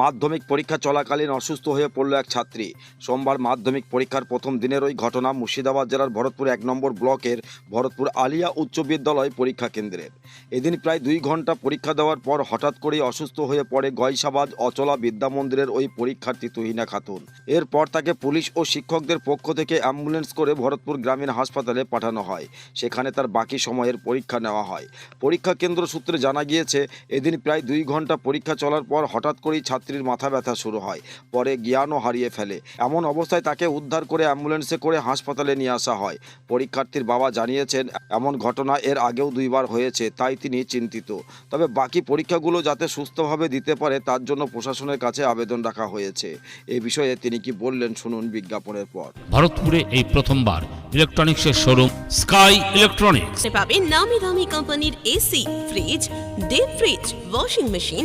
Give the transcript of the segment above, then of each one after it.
মাধ্যমিক পরীক্ষা চলাকালীন অসুস্থ হয়ে পড়ল এক ছাত্রী। সোমবার মাধ্যমিক পরীক্ষার প্রথম দিনের ওই ঘটনা মুর্শিদাবাদ জেলার ভরতপুর এক নম্বর ব্লকের ভরতপুর আলিয়া উচ্চ বিদ্যালয় পরীক্ষা কেন্দ্রের। এদিন প্রায় দুই ঘণ্টা পরীক্ষা দেওয়ার পর হঠাৎ করেই অসুস্থ হয়ে পড়ে গয়সাবাদ অচলা বিদ্যা মন্দিরের ওই পরীক্ষার্থী তুহিনা খাতুন। এরপর তাকে পুলিশ ও শিক্ষকদের পক্ষ থেকে অ্যাম্বুলেন্স করে ভরতপুর গ্রামীণ হাসপাতালে পাঠানো হয়। সেখানে তার বাকি সময়ের পরীক্ষা নেওয়া হয়। পরীক্ষা কেন্দ্র সূত্রে জানা গিয়েছে, এদিন প্রায় দুই ঘণ্টা পরীক্ষা চলার পর হঠাৎ করেই ছাত্রীর মাথা ব্যথা শুরু হয় পরে জ্ঞানও হারিয়ে ফেলে। এমন অবস্থায় তাকে উদ্ধার করে অ্যাম্বুলেন্সে করে হাসপাতালে নিয়ে আসা হয়। পরীক্ষার্থীর বাবা জানিয়েছেন এমন ঘটনা এর আগেও দুইবার হয়েছে তাই তিনি চিন্তিত। তবে বাকি পরীক্ষাগুলো যাতে সুস্থভাবে দিতে পারে তার জন্য প্রশাসনের কাছে আবেদন রাখা হয়েছে। এ বিষয়ে তিনি কি বললেন শুনুন বিজ্ঞাপনের পর। ভারতপুরে এই প্রথমবার ইলেকট্রনিক্সের শোরুম স্কাই ইলেকট্রনিক্স। পাবেন নামি দামি কোম্পানির AC fridge deep fridge washing machine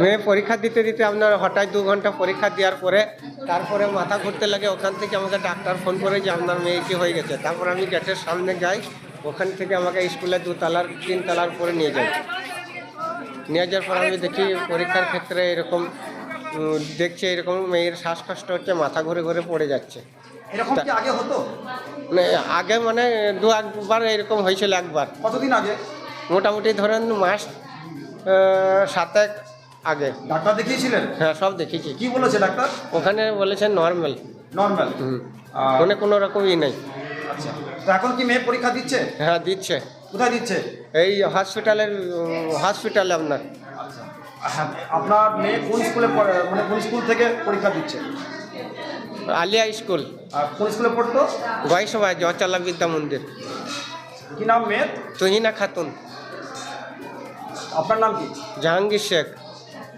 মেয়ে পরীক্ষা দিতে দিতে আপনার হঠাৎ দু ঘণ্টা পরীক্ষা দেওয়ার পরে তারপরে মাথা ঘুরতে লাগে ওখান থেকে আমাকে ডাক্তার ফোন করে যে আপনার মেয়ে কি হয়ে গেছে। তারপর আমি গেটের সামনে যাই ওখান থেকে আমাকে স্কুলে দুতলার তিন তলার উপরে নিয়ে যায় নিয়ে যাওয়ার পর আমি দেখি পরীক্ষার ক্ষেত্রে এরকম দেখছি এরকম মেয়ের শ্বাসকষ্ট হচ্ছে মাথা ঘুরে ঘুরে পড়ে যাচ্ছে। আগে হতো? মানে আগে মানে দু একবার এরকম হয়েছিল একবার। কতদিন আগে? মোটামুটি ধরেন মাস সাতেক আগে। ডাক্তার দেখিয়েছিলেন? হ্যাঁ সব দেখেছি কি বলেছে ডাক্তার? ওখানে বলেছে নর্মাল নর্মাল মানে কোনো রকমই নেই। আচ্ছা। এখন কি মেয়ে পরীক্ষা দিচ্ছে? হ্যাঁ দিচ্ছে। কোথায় দিচ্ছে? এই হসপিটালের হসপিটালে আপনার। হ্যাঁ, আপনার মেয়ে কোন স্কুলে পড়ে মানে কোন স্কুল থেকে পরীক্ষা দিচ্ছে? আলিয়া স্কুল কোন স্কুলে পড়তো? গয়সভায় জচলা বিদ্যা মন্দির। কি নাম মেয়ে তুহিনা খাতুন। আপনার নাম কি? জাহাঙ্গীর শেখ।